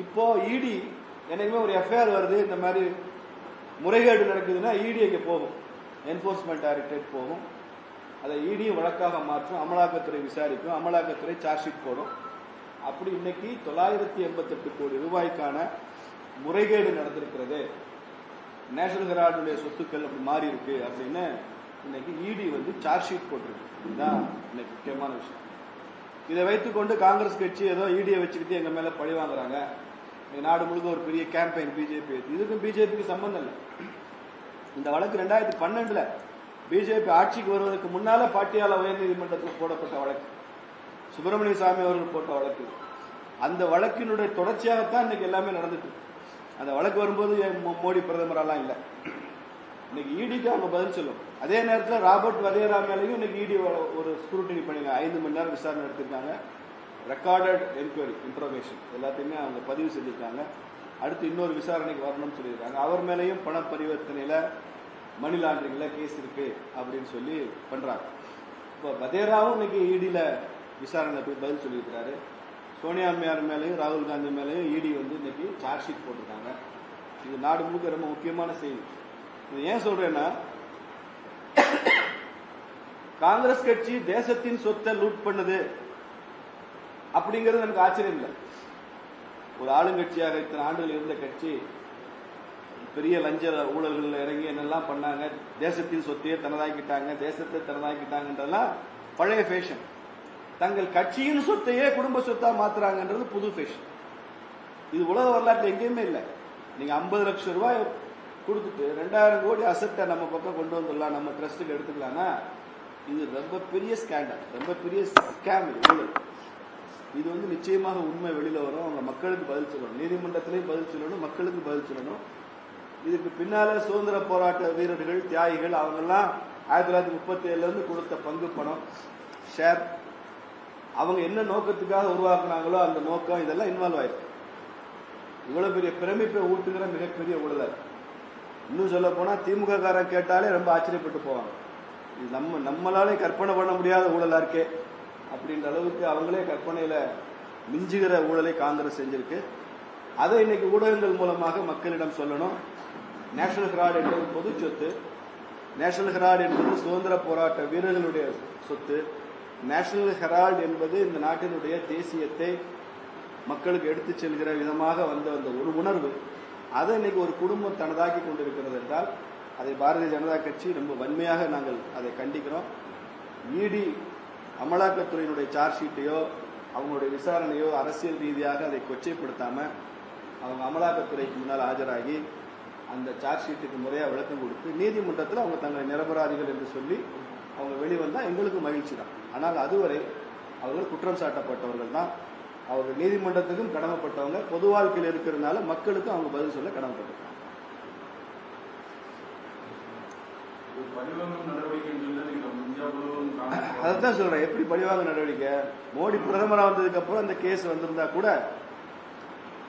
இப்போ இடி எனக்குமே ஒரு எஃப்ஐஆர் வருது இந்த மாதிரி முறைகேடு நடக்குதுன்னா இடி இங்கே போகும். என்போர்ஸ்மெண்ட் டைரக்டரேட் போகும். அதை இடி வழக்காக மாற்றும் அமலாக்கத்துறை விசாரிக்கும் அமலாக்கத்துறை சார்ஜ் ஷீட் போடும். அப்படி இன்னைக்கு தொள்ளாயிரத்தி எண்பத்தெட்டு கோடி ரூபாய்க்கான முறைகேடு நடந்திருக்கிறது. நேஷனல் ஹெரால்டுடைய சொத்துக்கள் அப்படி மாறி இருக்கு அப்படின்னு இன்னைக்கு இடி வந்து சார்ஜ் ஷீட் போட்டிருக்கு. இதுதான் இன்னைக்கு முக்கியமான விஷயம். இதை வைத்துக்கொண்டு காங்கிரஸ் கட்சி ஏதோ இடியை வச்சுக்கிட்டு எங்க மேல பழி வாங்குறாங்க. நாடு முழுக்க ஒரு பெரிய கேம்பெயின் பிஜேபி இதுக்கும் பிஜேபிக்கு சம்பந்தம் இல்லை. இந்த வழக்கு ரெண்டாயிரத்தி பன்னெண்டுல பிஜேபி ஆட்சிக்கு வருவதற்கு முன்னால பாட்டியால உயர்நீதிமன்றத்தில் போடப்பட்ட வழக்கு. சுப்பிரமணிய சாமி அவர்கள் போட்ட வழக்கு. அந்த வழக்கினுடைய தொடர்ச்சியாகத்தான் இன்னைக்கு எல்லாமே நடந்துட்டு அந்த வழக்கு வரும்போது மோடி பிரதமரெல்லாம் இல்லை? இன்னைக்கு இடிக்கு அவங்க பதில் சொல்லும். அதே நேரத்தில் ராபர்ட் வதேரா மேலேயும் இன்னைக்கு இடி ஒரு ஸ்க்ரூட்டினி பண்ணிங்க ஐந்து மணி நேரம் விசாரணை எடுத்திருக்காங்க ரெக்கார்டட் என்கொயரி இன்ஃபர்மேஷன் எல்லாத்தையுமே அவங்க பதிவு செஞ்சிருக்காங்க. அடுத்து இன்னொரு விசாரணைக்கு வரணும்னு சொல்லியிருக்காங்க. அவர் மேலேயும் பண பரிவர்த்தனையில் மணி லாண்டரிங்கில் கேஸ் இருக்கு அப்படின்னு சொல்லி பண்ணுறாங்க இப்போ வதேராவும் இன்னைக்கு இடியில் விசாரணை போய் பதில் சொல்லியிருக்கிறாரு. சோனியா அம்மையார் மேலேயும் ராகுல் காந்தி மேலேயும் இடி வந்து இன்னைக்கு சார்ஜ் ஷீட் போட்டிருக்காங்க. இது நாடு முழுக்க ரொம்ப முக்கியமான செய்தி. இது ஏன் சொல்கிறேன்னா காங்கிரஸ் கட்சி தேசத்தின் சொத்தை லூட் பண்ணுது. அப்படிங்கிறது எனக்கு ஆச்சரியம் இல்லை. ஒரு ஆளுங்கட்சியாக இத்தனை ஆண்டுகள் இருந்த கட்சி பெரிய லஞ்ச ஊழல்கள் இறங்கி என்னெல்லாம் பண்ணாங்க தேசத்தின் சொத்தையே தனதாக்கிட்டாங்க தேசத்தை தனதாக்கிட்டாங்கன்றதெல்லாம் பழைய ஃபேஷன் தங்கள் கட்சியின் சொத்தையே குடும்ப சொத்தா மாத்துறாங்கன்றது புது ஃபேஷன் இது உலக வரலாற்று எங்கேயுமே இல்லை. நீங்க ஐம்பது லட்சம் ரூபாய் கொடுத்துட்டு ரெண்டாயிரம் கோடி அசட்டை நம்ம பக்கம் கொண்டு வந்துடலாம் நம்ம ட்ரஸ்ட்டுக்கு எடுத்துக்கலாம்னா இது ரொம்ப பெரிய ஸ்கேண்டல் ரொம்ப பெரிய ஸ்கேம் இது. இது வந்து நிச்சயமாக உண்மை வெளியில வரும். அவங்க மக்களுக்கு பதில் சொல்லணும். நீதிமன்றத்திலையும் பதில் சொல்லணும் மக்களுக்கு பதில் சொல்லணும். இதுக்கு பின்னால சுதந்திர போராட்ட வீரர்கள் தியாகிகள் அவங்கெல்லாம் ஆயிரத்தி தொள்ளாயிரத்தி முப்பத்தி ஏழுல இருந்து கொடுத்த பங்கு பணம் ஷேர் அவங்க என்ன நோக்கத்துக்காக உருவாக்குனாங்களோ அந்த நோக்கம் இதெல்லாம் இன்வால்வ் ஆயிருக்கு. இவ்வளவு பெரிய பிரமிப்பை ஊட்டுகிற மிகப்பெரிய ஊழலர் இன்னும் சொல்ல போனா திமுக காரன் கேட்டாலே ரொம்ப ஆச்சரியப்பட்டு போவாங்க. இது நம்ம நம்மளாலே கற்பனை பண்ண முடியாத ஊழலா இருக்கே அப்படின்ற அளவுக்கு அவங்களே கற்பனையில மிஞ்சுகிற ஊழலை காங்கிரஸ் செஞ்சிருக்கு. அதை இன்னைக்கு ஊடகங்கள் மூலமாக மக்களிடம் சொல்லணும். நேஷனல் ஹெராட் என்பது பொது சொத்து நேஷனல் ஹெரால்டு என்பது சுதந்திர போராட்ட வீரர்களுடைய சொத்து நேஷனல் ஹெரால்டு என்பது இந்த நாட்டினுடைய தேசியத்தை மக்களுக்கு எடுத்துச் செல்கிற விதமாக வந்த அந்த ஒரு உணர்வு. அதை இன்னைக்கு ஒரு குடும்பம் தனதாக்கி கொண்டிருக்கிறது என்றால் அதை பாரதிய ஜனதா கட்சி ரொம்ப வன்மையாக நாங்கள் அதை கண்டிக்கிறோம். இடி அமலாக்கத்துறையினுடைய சார்ஜ் ஷீட்டையோ அவங்களுடைய விசாரணையோ அரசியல் ரீதியாக அதை கொச்சைப்படுத்தாம அவங்க அமலாக்கத்துறைக்கு முன்னால் ஆஜராகி அந்த சார்ஜ் ஷீட்டுக்கு முறையாக விளக்கம் கொடுத்து நீதிமன்றத்தில் அவங்க தங்களை நிரபராதிகள் என்று சொல்லி அவங்க வெளிவந்தால் எங்களுக்கு மகிழ்ச்சி தான் ஆனால் அதுவரை அவர்கள் குற்றம் சாட்டப்பட்டவர்கள் தான் அவர்கள் நீதிமன்றத்துக்கும் கடமைப்பட்டவங்க பொது வாழ்க்கையில் இருக்கிறதுனால மக்களுக்கும் அவங்க பதில் சொல்ல கடமைப்பட்டிருக்காங்க. அதைத்தான் சொல்றேன். எப்படி பழிவாங்க நடவடிக்கை? மோடி பிரதமரா வந்ததுக்கு அப்புறம் அந்த கேஸ் வந்திருந்தா கூட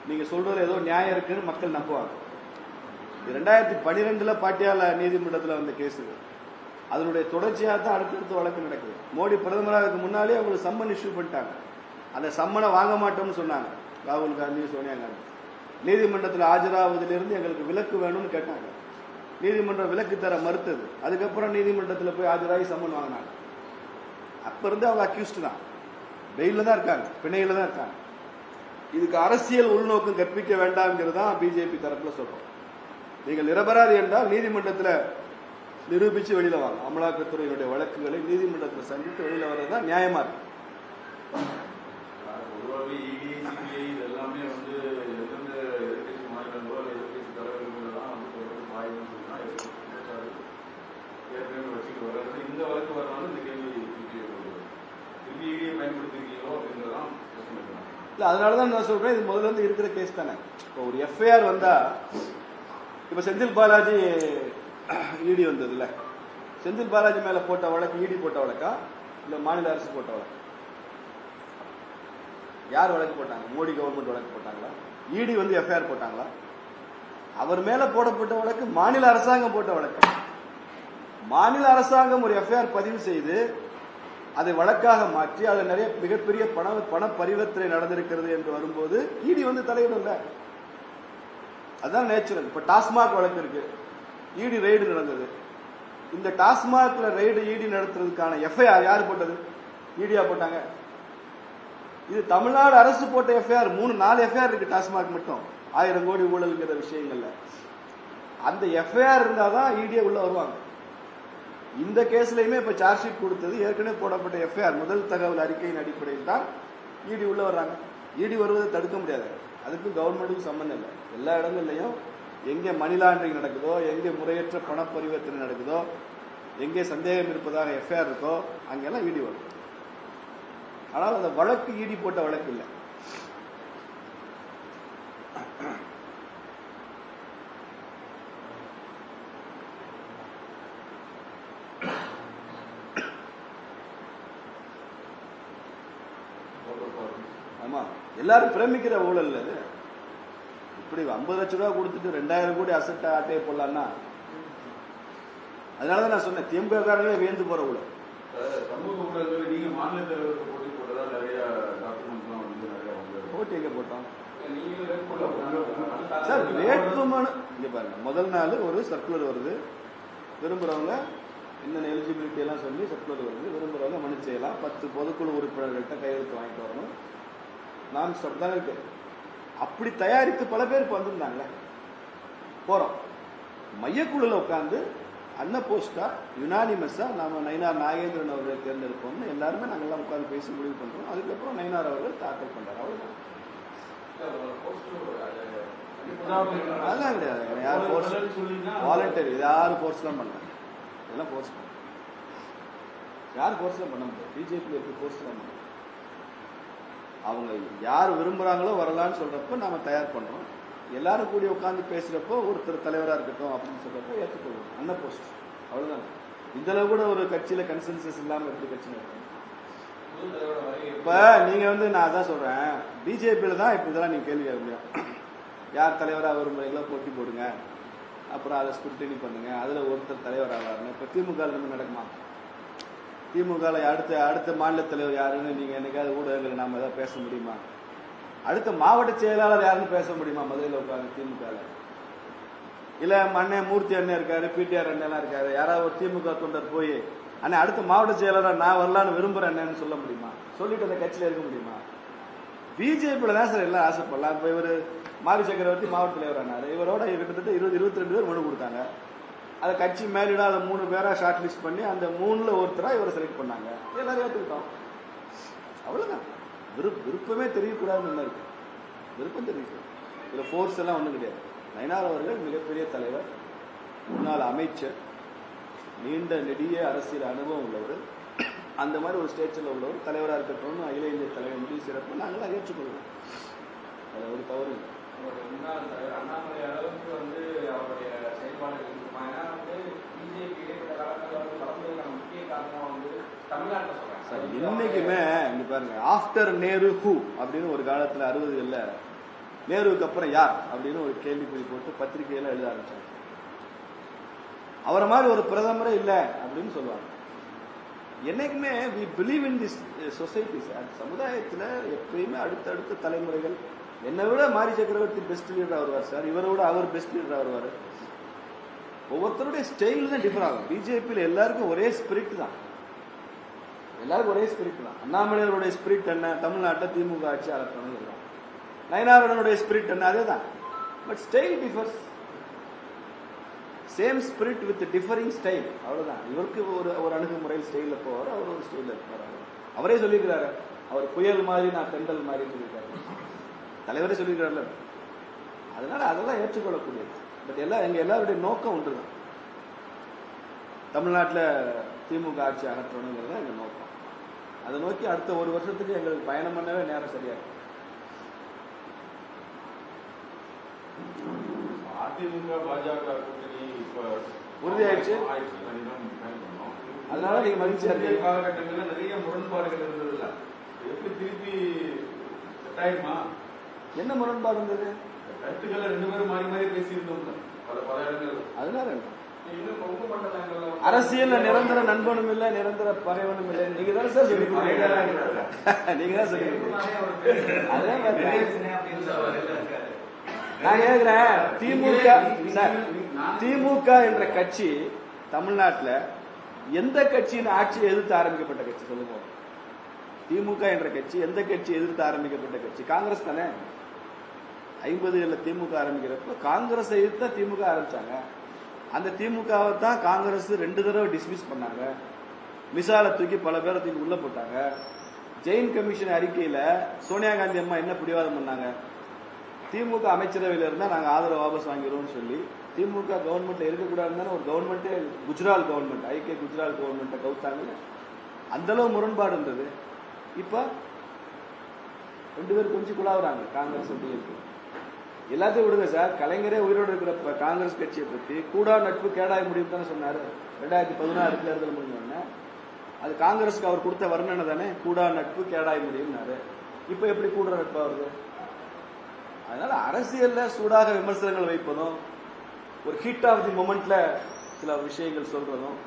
நீங்க சொல்றதுல ஏதோ நியாயம் இருக்குன்னு மக்கள் நம்புவாங்க. ரெண்டாயிரத்தி பனிரெண்டுல பாட்டியால நீதிமன்றத்தில் வந்த கேஸ் அதனுடைய தொடர்ச்சியாக தான் அடுத்தடுத்து வழக்கு நடக்குது. மோடி பிரதமராக முன்னாலே அவங்களுக்கு சம்மன் இஷ்யூ பண்ணிட்டாங்க. அந்த சம்மனை வாங்க மாட்டோம்னு சொன்னாங்க. ராகுல் காந்தி சோனியா காந்தி. நீதிமன்றத்தில் ஆஜராவதிலிருந்து எங்களுக்கு விலக்கு வேணும்னு கேட்டாங்க. நீதிமன்றம் விலக்கு தர மறுத்தது. அதுக்கப்புறம் நீதிமன்றத்தில் போய் ஆஜராகி சம்மன் வாங்கினாங்க. அப்ப இருந்து அவங்க அக்யூஸ்ட் தான். வெயில தான் இருக்காங்க. பிணையில தான் இருக்காங்க. இதுக்கு அரசியல் உள்நோக்கம் கற்பிக்க வேண்டாம்ங்கிறது தான் பிஜேபி தரப்புல சொல்றோம். நீங்கள் நிரபராதி என்றால் நீதிமன்றத்தில் நிரூபித்து வெளியில் வாங்க. அமலாக்கத்துறையினுடைய வழக்குகளை நீதிமன்றத்தில் சந்தித்து வெளியில் வர்றது தான் நியாயமா இருக்கு பொதுவாகவே இடி சிபிஐ இது எல்லாமே வந்து எந்தெந்த எதிர்கட்சி மாநிலங்களோ இல்லை எதிர்கட்சி தலைவர்கள் தான் வந்து தொடர்ந்து பாயணும்னு ஏற்கனவே வச்சுட்டு வர்றது இந்த வழக்கு வரனாலும் இந்த கேள்வி திருப்பி வருது. திருப்பி இடியை பயன்படுத்திருக்கீங்களோ அப்படின்றதான் பிரச்சனை இருக்கிறாங்க இல்ல அதனால தான் நான் சொல்றேன் இது முதல்ல இருந்து இருக்கிற கேஸ் தானே. இப்போ ஒரு எஃப்ஐஆர் வந்தால் இப்போ செந்தில் பாலாஜி இடி வந்ததுல செந்தில் பாலாஜி மேலே போட்ட வழக்கு இடி போட்ட வழக்கா? இல்ல மாநில அரசு போட்ட வழக்கு? யார் வழக்கு போட்டாங்க? மோடி கவர்மெண்ட் வழக்கு போட்டாங்களா? இடி வந்து எஃப்ஐஆர் போட்டாங்களா? அவர் மேல போடப்பட்ட வழக்கு மாநில அரசாங்கம் போட்ட வழக்கு. மாநில அரசாங்கம் ஒரு எஃப்ஐஆர் பதிவு செய்து அதை வழக்காக மாற்றி அதில் நிறைய மிகப்பெரிய பண பண பரிவர்த்தனை நடந்திருக்கிறது என்று வரும்போது இடி வந்து தலையிடல. அதுதான் நேச்சுரல் இப்ப டாஸ்மாக் வழக்கு இருக்கு. இடி ரெய்டு நடந்தது. இந்த டாஸ்மாக்ல ரெய்டு இடி நடத்துறதுக்கான எஃப்ஐஆர் யார் போட்டது? இடியா போட்டாங்க. இது தமிழ்நாடு அரசு போட்ட எஃப்ஐஆர் மூணு நாலு எஃப்ஐஆர் இருக்கு டாஸ்மாக் மட்டும். ஆயிரம் கோடி ஊழல்ங்கிற விஷயங்கள்ல. அந்த எஃப்ஐஆர் இருந்தாதான் இடியே உள்ள வருவாங்க. இந்த கேஸ்லயுமே இப்ப சார்ஜ் ஷீட் கொடுத்தது ஏற்கனவே போடப்பட்ட எஃப்ஐஆர் முதல் தகவல் அறிக்கையின் அடிப்படையில் தான் இடி உள்ள வர்றாங்க. இடி வருவதை தடுக்க முடியாது. அதுக்கும் கவர்மெண்ட்டுக்கும் சம்பந்தம் இல்லை. எல்லா இடங்கள்லையும் எங்கே மணி லாண்டரிங் நடக்குதோ எங்கே முறையற்ற பண பரிவர்த்தனை நடக்குதோ எங்கே சந்தேகம் இருப்பதாக எஃப்ஐஆர் இருக்கோ அங்கெல்லாம் இடி வரும். ஆனால் அந்த வழக்கு ஈடி போட்ட வழக்கு இல்லை. ஆமா எல்லாரும் பிரமிக்கிற ஊழல் அது இப்படி ஐம்பது லட்ச ரூபா கொடுத்துட்டு ரெண்டாயிரம் கோடி அசட்ட ஆட்டையை போடலான்னா? அதனாலதான் நான் சொன்னேன் திமுக காரங்களே வியந்து போற ஊழல். சமூக ஊழல் நீங்க மாநில தலைவருக்கு போட்டு போட்டதா நிறைய டாக்குமெண்ட்லாம் வந்து நிறைய வந்து போட்டி எங்க போட்டோம்? சார் வேட்புமனு இங்க பாருங்க. முதல் நாள் ஒரு சர்க்குலர் வருது. விரும்புறவங்க என்னென்ன எலிஜிபிலிட்டி எல்லாம் சொல்லி சர்க்குலர் வருது. விரும்புறவங்க மனு செய்யலாம். பத்து பொதுக்குழு உறுப்பினர்கள்ட்ட கையெழுத்து வாங்கிட்டு வரணும். நான் ஸ்டாப் தான் இருக்கு. அப்படி தயாரித்து பல பேர் வந்திருந்தாங்களே போறோம். மையக்குழுல உட்காந்து அன்ன போஸ்டா யுனானிமஸா நாம நயினார் நாகேந்திரன் அவர்களை தேர்ந்தெடுப்போம்னு எல்லாருமே நாங்கெல்லாம் உட்கார்ந்து பேசி முடிவு பண்றோம். அதுக்கப்புறம் நயினார் அவர்கள் தாக்கல் பண்றாரு. அவ்வளவுதான். அதெல்லாம் கிடையாது. யார் ஃபோர்ஸ் வாலண்டரி இது யாரும் ஃபோர்ஸ்லாம் இதெல்லாம் ஃபோர்ஸ் யார் ஃபோர்ஸ்லாம் பண்ண முடியாது. பிஜேபி எப்படி ஃபோர்ஸ்லாம் பண்ண அவங்க யார் விரும்புறாங்களோ வரலான்னு சொல்கிறப்ப நாம தயார் பண்றோம். எல்லாரும் கூடி உட்காந்து பேசுறப்போ ஒருத்தர் தலைவரா இருக்கட்டும் அப்படின்னு சொல்றப்போ ஏற்றுக்கொள்வோம் அண்ணன் போஸ்ட் அவ்வளவுதான். இந்த கூட ஒரு கட்சியில கன்சென்சஸ் இல்லாம எப்படி கட்சி இப்போ இப்ப நீங்க வந்து நான் அதான் சொல்றேன். பிஜேபியில தான் இப்ப இதெல்லாம் நீங்க கேள்வி கேட்க முடியும் யார் தலைவரா விரும்புறீங்களோ போட்டி போடுங்க. அப்புறம் அதை ஸ்குருட்டினி பண்ணுங்க. அதுல ஒருத்தர் தலைவர் ஆவாருன்னு இப்ப திமுக நம்ம நடக்குமா? திமுக அடுத்த அடுத்த மாநில தலைவர் யாருன்னு நீங்க என்னைக்காவது ஊடகங்கள் நாம ஏதாவது பேச முடியுமா? அடுத்த மாவட்ட செயலாளர் யாருன்னு பேச முடியுமா? மதுரையில் உட்காந்து திமுக இல்ல அண்ணன் மூர்த்தி அண்ணன் இருக்காரு பிடிஆர் அண்ணன் இருக்காரு. யாராவது ஒரு திமுக தொண்டர் போய் அண்ணன் அடுத்த மாவட்ட செயலாளர் நான் வரலான்னு விரும்புறேன் அண்ணன்னு சொல்ல முடியுமா? சொல்லிட்டு அந்த கட்சியில இருக்க முடியுமா? பிஜேபியில தான் சார் எல்லாம் ஆசைப்படலாம். இப்ப இவர் மாரி சக்கரவர்த்தி மாவட்ட தலைவர் ஆனாரு. இவரோட கிட்டத்தட்ட இருபது இருபத்தி ரெண்டு பேர் மனு கொடுத்தாங்க. அதை கட்சி மேலிடா அதை மூணு பேரா ஷார்ட் லிஸ்ட் பண்ணி அந்த மூணுல ஒருத்தரா இவரை செலக்ட் பண்ணாங்க. எல்லாரும் ஏற்றுக்கிட்டோம் அவ்வளவுதான். விருப்ப விருப்பமே தெரியக்கூடாதுன்னு இருக்கு. விருப்பம் தெரிவிக்கணும் இதில் ஃபோர்ஸ் எல்லாம் ஒன்றும் கிடையாது. நயனார் அவர்கள் மிகப்பெரிய தலைவர் முன்னாள் அமைச்சர் நீண்ட நெடிய அரசியல் அனுபவம் உள்ளவர். அந்த மாதிரி ஒரு ஸ்டேஜில் உள்ளவர். தலைவராக இருக்கட்டும்னு அகில இந்திய தலைவர் முடிவு சிறப்பு நாங்களாம் ஏற்றுக்கொள்வோம். அதில் ஒரு தவறு இல்லை. அவருடைய முன்னாள் தலைவர் அண்ணாமலை அளவுக்கு வந்து அவருடைய செயல்பாடுகள் சார் இன்னைக்குமே இங்க பாருங்க ஆஃப்டர் நேரு ஹூ அப்படின்னு ஒரு காலத்துல அறுபதுகள்ல நேருவுக்கு அப்புறம் யார் அப்படின்னு ஒரு கேள்விக்குறி போட்டு பத்திரிகையில எழுத ஆரம்பிச்சாங்க. அவரை மாதிரி ஒரு பிரதமரே இல்ல அப்படின்னு சொல்லுவாங்க. என்னைக்குமே we believe in this society sir சமுதாயத்துல எப்பயுமே அடுத்தடுத்த தலைமுறைகள் என்னை விட மாரி சக்கரவர்த்தி பெஸ்ட் லீடர் வருவார் சார் இவரை விட அவர் பெஸ்ட் லீடர் வருவார் ஒவ்வொருத்தருடைய ஸ்டைல் தான் டிஃபர் ஆகும். பிஜேபியில் எல்லாருக்கும் ஒரே ஸ்பிரிட் தான். எல்லாருக்கும் ஒரே ஸ்பிரிட் தான். அண்ணாமலையருடைய ஸ்பிரிட் என்ன? தமிழ்நாட்டில் திமுக ஆட்சி அலக்கணும் எல்லாம் நயனாருடனுடைய ஸ்பிரிட் என்ன? அதே தான் but style differs same spirit with differing style அவ்வளவுதான். இவருக்கு ஒரு ஒரு அணுகுமுறை ஸ்டைலில் போவார் அவர் ஒரு ஸ்டைலில் இருப்பார். அவரே சொல்லியிருக்கிறாரு அவர் புயல் மாதிரி நான் தெண்டல் மாதிரி சொல்லியிருக்காரு தலைவரே சொல்லியிருக்கிறார்ல அதனால அதெல்லாம் ஏற்றுக்கொள்ளக்கூடியது. பட் எல்லாம் எங்க எல்லாருடைய நோக்கம் ஒன்றுதான். தமிழ்நாட்டில் திமுக ஆட்சி அகற்றணுங்கிறது தான் எங்க நோக்கம். அதை நோக்கி அடுத்த ஒரு வருஷத்துக்கு எங்களுக்கு பயணம் பண்ணவே நேரம் சரியா அதிமுக பாஜக கூட்டணி இப்ப உறுதியாயிடுச்சு? அதனால நீங்க இருக்கீங்க. காலகட்டங்கள்ல நிறைய முரண்பாடுகள் இருந்ததுல்ல. எப்படி திருப்பி செட் ஆயிடுமா என்ன முரண்பாடு இருந்தது? கருத்துக்களை ரெண்டு பேரும் மாறி மாறி பேசியிருந்தோம்ல. பல பல இடங்கள் அதனால அரசியல் அரசியல்ல நிரந்தர நண்பனும் இல்ல நிரந்தர பகைவனும் இல்லை. நீங்க தானே சார் சொல்லி நீங்க தான் சொல்லி அதே மாதிரி நான் கேக்குறேன் திமுக சார் திமுக என்ற கட்சி தமிழ்நாட்டில் எந்த கட்சியின் ஆட்சியை எதிர்த்து ஆரம்பிக்கப்பட்ட கட்சி சொல்லுங்க. திமுக என்ற கட்சி எந்த கட்சி எதிர்த்து ஆரம்பிக்கப்பட்ட கட்சி? காங்கிரஸ் தானே? ஐம்பதுகளில் திமுக ஆரம்பிக்கிறப்ப காங்கிரஸ் எதிர்த்து திமுக ஆரம்பிச்சாங்க. அந்த திமுகவை தான் காங்கிரஸ் ரெண்டு தடவை டிஸ்மிஸ் பண்ணாங்க. மிசால தூக்கி பல பேரை தூக்கி உள்ள போட்டாங்க. ஜெயின் கமிஷன் அறிக்கையில சோனியா காந்தி அம்மா என்ன பிடிவாதம் பண்ணாங்க? திமுக அமைச்சரவையில இருந்தா நாங்க ஆதரவு வாபஸ் வாங்கிடுவோம்னு சொல்லி திமுக கவர்மெண்ட்ல இருக்கக்கூடாதுன்னு ஒரு கவர்மெண்ட்டே குஜராத் கவர்மெண்ட் ஐக்கிய குஜராத் கவர்மெண்ட்டை கவுத்தாங்க அந்த அளவு முரண்பாடு இருந்தது. இப்ப ரெண்டு பேரும் கொஞ்சம் குழாவுறாங்க காங்கிரஸ் இருக்கு. எல்லாத்தையும் விடுங்க சார். கலைஞரே உயிரோடு இருக்கிற காங்கிரஸ் கட்சியை பத்தி கூடா நட்பு கேடாய் முடியும் தானே சொன்னாரு. ரெண்டாயிரத்தி பதினாறு தேர்தல் முடிஞ்சோடனே அது காங்கிரஸ்க்கு அவர் கொடுத்த வர்ணனை தானே? கூடா நட்பு கேடாய் முடியும்னாரு. இப்ப எப்படி கூட நட்பா வருது அதனால அரசியல்ல சூடாக விமர்சனங்கள் வைப்பதும் ஒரு ஹீட் ஆஃப் தி மொமெண்ட்ல சில விஷயங்கள் சொல்றதும்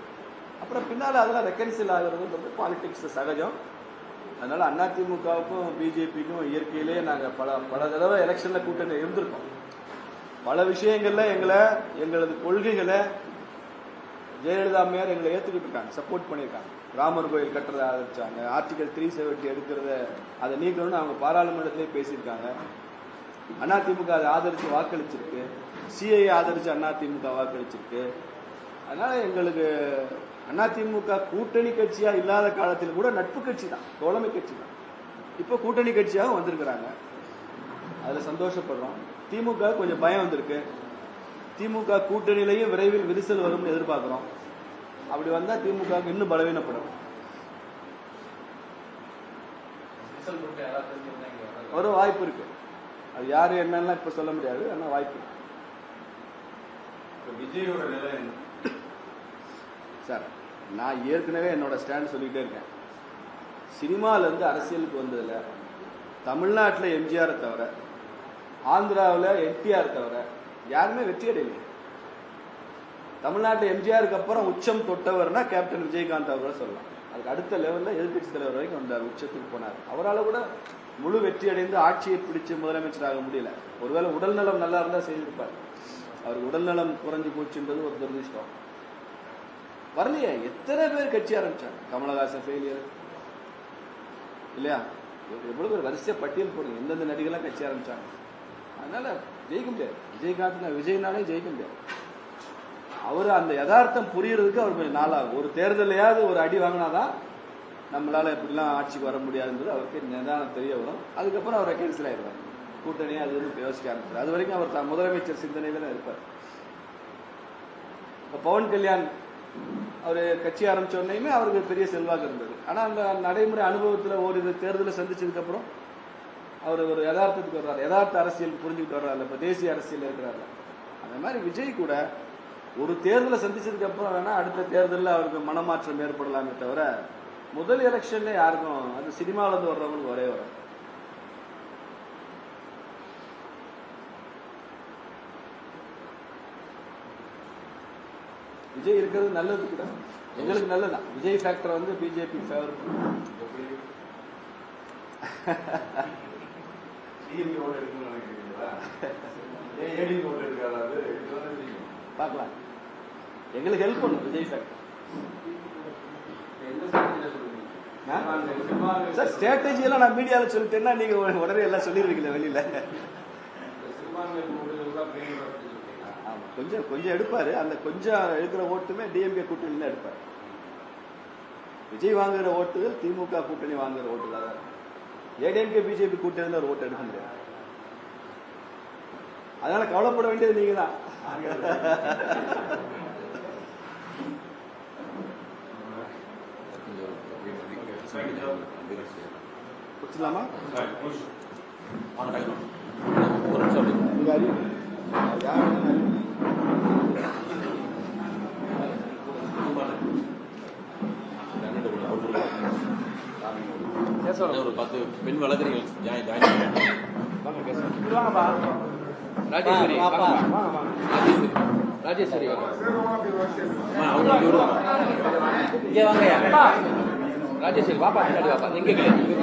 அப்புறம் பின்னால அதெல்லாம் ரெக்கன்சில் ஆகுறதுன்றது பாலிடிக்ஸ் சகஜம். அதனால அதிமுகவுக்கும் பிஜேபிக்கும் இயற்கையிலே நாங்கள் பல பல தடவை எலெக்ஷன்ல கூட்டணி இருந்திருக்கோம். பல விஷயங்கள்ல எங்களை எங்களது கொள்கைகளை ஜெயலலிதா மேயர் எங்களை ஏற்றுக்கிட்டு இருக்காங்க சப்போர்ட் பண்ணியிருக்காங்க. ராமர் கோயில் கட்டுறத ஆரம்பித்தாங்க ஆர்டிகல் த்ரீ செவன்டி எடுக்கிறத அதை நீக்கணும்னு அவங்க பாராளுமன்றத்திலே பேசியிருக்காங்க. அதிமுக அதை ஆதரித்து வாக்களிச்சிருக்கு. சிஐ ஆதரித்து அதிமுக வாக்களிச்சிருக்கு. அதனால எங்களுக்கு அதிமுக கூட்டணி கட்சியா இல்லாத காலத்தில் கூட நட்பு கட்சி தான் தோழமை கட்சி தான் இப்போ கூட்டணி கட்சியாக வந்திருக்கிறாங்க. அதுல சந்தோஷப்படுறோம். திமுக கொஞ்சம் பயம் வந்திருக்கு. திமுக கூட்டணியிலையும் விரைவில் விரிசல் வரும்னு எதிர்பார்க்கிறோம். அப்படி வந்தா திமுக இன்னும் பலவீனப்படும். ஒரு வாய்ப்பு இருக்கு. அது யாரு என்னன்னா இப்ப சொல்ல முடியாது ஆனா வாய்ப்பு இருக்கு. விஜயோட நிலை என்ன? சார் நான் ஏற்கனவே என்னோட ஸ்டாண்ட் சொல்லிட்டே இருக்கேன். சினிமால அரசியலுக்கு வந்ததில் தமிழ்நாட்டில் எம்ஜிஆரை தவிர ஆந்திராவில் என்டிஆர் தவிர யாருமே வெற்றி அடையலை. தமிழ்நாட்டில் எம்ஜிஆருக்கு அப்புறம் உச்சம் தொட்டவர்னா கேப்டன் விஜயகாந்த் அவரை சொல்லலாம். அதுக்கு அடுத்த லெவல்ல எதிர்கட்சி தலைவர் வரைக்கும் வந்தார் உச்சத்துக்கு போனார். அவரால் கூட முழு வெற்றி அடைந்து ஆட்சியை பிடிச்சு முதலமைச்சராக முடியல. ஒருவேளை உடல்நலம் நல்லா இருந்தால் செய்திருப்பார். அவர் உடல்நலம் குறைஞ்சு போச்சுன்றது ஒரு துரதிருஷ்டம். வரலையே. எத்தனை பேர் கட்சி ஆரம்பிச்சாங்க? கமலஹாசன் ஃபெயிலியர் இல்லையா? எவ்வளோ எவ்வளவு பேர் வரிசையா பட்டியல் போடுங்க. எந்தெந்த நடிகர்லாம் கட்சி ஆரம்பிச்சாங்க? அதனால ஜெயிக்க முடியாது. விஜயகாந்த் விஜய்னாலே ஜெயிக்க முடியாது. அவர் அந்த யதார்த்தம் புரியறதுக்கு அவர் கொஞ்சம் நாளாகும். ஒரு தேர்தலையாவது ஒரு அடி வாங்கினாதான் நம்மளால இப்படிலாம் ஆட்சிக்கு வர முடியாதுன்றது அவருக்கு நிதானம் தெரிய வரும். அதுக்கப்புறம் அவர் கேன்சல் ஆயிடுவார். கூட்டணியா அது வந்து யோசிக்க ஆரம்பிச்சார் அது வரைக்கும் அவர் முதலமைச்சர் சிந்தனையில தான் இருப்பார். இப்போ பவன் கல்யாண் அவர் கட்சி ஆரம்பிச்ச உடனேயுமே அவருக்கு பெரிய செல்வாக்கு இருந்தது. ஆனால் அந்த நடைமுறை அனுபவத்தில் ஓரிரு தேர்தலை சந்திச்சதுக்கப்புறம் அவர் ஒரு யதார்த்தத்துக்கு வர்றாரு. யதார்த்த அரசியல் புரிஞ்சுக்கிட்டு வர்றாரு இப்போ தேசிய அரசியல் இருக்கிறாரு அந்த மாதிரி விஜய் கூட ஒரு தேர்தலை சந்திச்சதுக்கு அப்புறம் வேணா அடுத்த தேர்தலில் அவருக்கு மனமாற்றம் ஏற்படலாமே தவிர முதல் எலெக்ஷன்ல யாருக்கும் அது சினிமாவிலேருந்து இருந்து வர்றவங்களுக்கு ஒரே வரும் விஜய் இருக்கிறது நல்லது கூட. எங்களுக்கு நல்லதுதான் விஜய் ஃபேக்டர் வந்து பிஜேபி ஃபேவர் பார்க்கலாம். எங்களுக்கு ஹெல்ப் பண்ணும் விஜய் ஃபேக்டர் சார் ஸ்ட்ராட்டஜி எல்லாம் நான் மீடியாவில் சொல்லிட்டேன்னா நீங்க உடனே எல்லாம் சொல்லிடுவீங்களே வெளியில சினிமாவில் ஓடுகள்லாம் பெரிய அப்படின்னு சொல்றீங்களா ஆமா கொஞ்சம் கொஞ்சம் எடுப்பாரு. அந்த கொஞ்சம் எடுக்கிற ஓட்டுமே டிஎம்கே கூட்டணி தான் எடுப்பாரு. விஜய் வாங்குற ஓட்டுகள் திமுக கூட்டணி வாங்குற ஓட்டுகள் தான். ஏடிஎம்கே பிஜேபி கூட்டணி ஒரு ஓட்டு எடுக்க முடியாது. அதனால கவலைப்பட வேண்டியது நீங்க தான் குடிச்சிடலாமா ஒரு நிமிஷம் ஒரு பத்து பெண் வழக்கறிஞர்கள் ஜாயின் ஜாயின் ராஜேஸ்வரி ராஜேஸ்வரி. ராஜேஸ்வரி இங்க வாங்கய்யா. ராஜேஸ்வரி வாப்பா முன்னாடி வாப்பா. எங்க கிளம்பி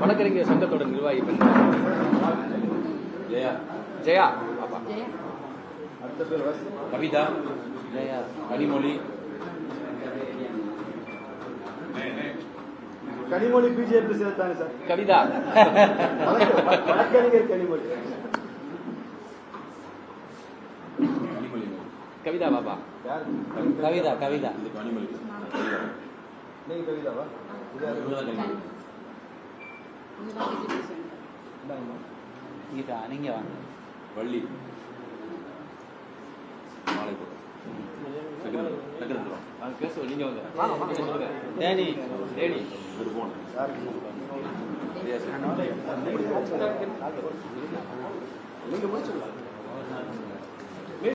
வழக்கறிஞர் சங்கத்தோட நிர்வாகி பெண். ஜெயா. ஜெயா பாப்பா. கவிதா. ஜெயா. கனிமொழி. கனிமொழி பிஜேபி சேர்த்தாங்க சார். கவிதா. வழக்கறிஞர் கனிமொழி. கவிதா பாப்பா. யார்? கவிதா கவிதா. கனிமொழி கவிதா. நீங்க கவிதாவா கீதா நீங்க வாங்க. வள்ளி. மாலை நீங்க முடிச்சுக்கலாம்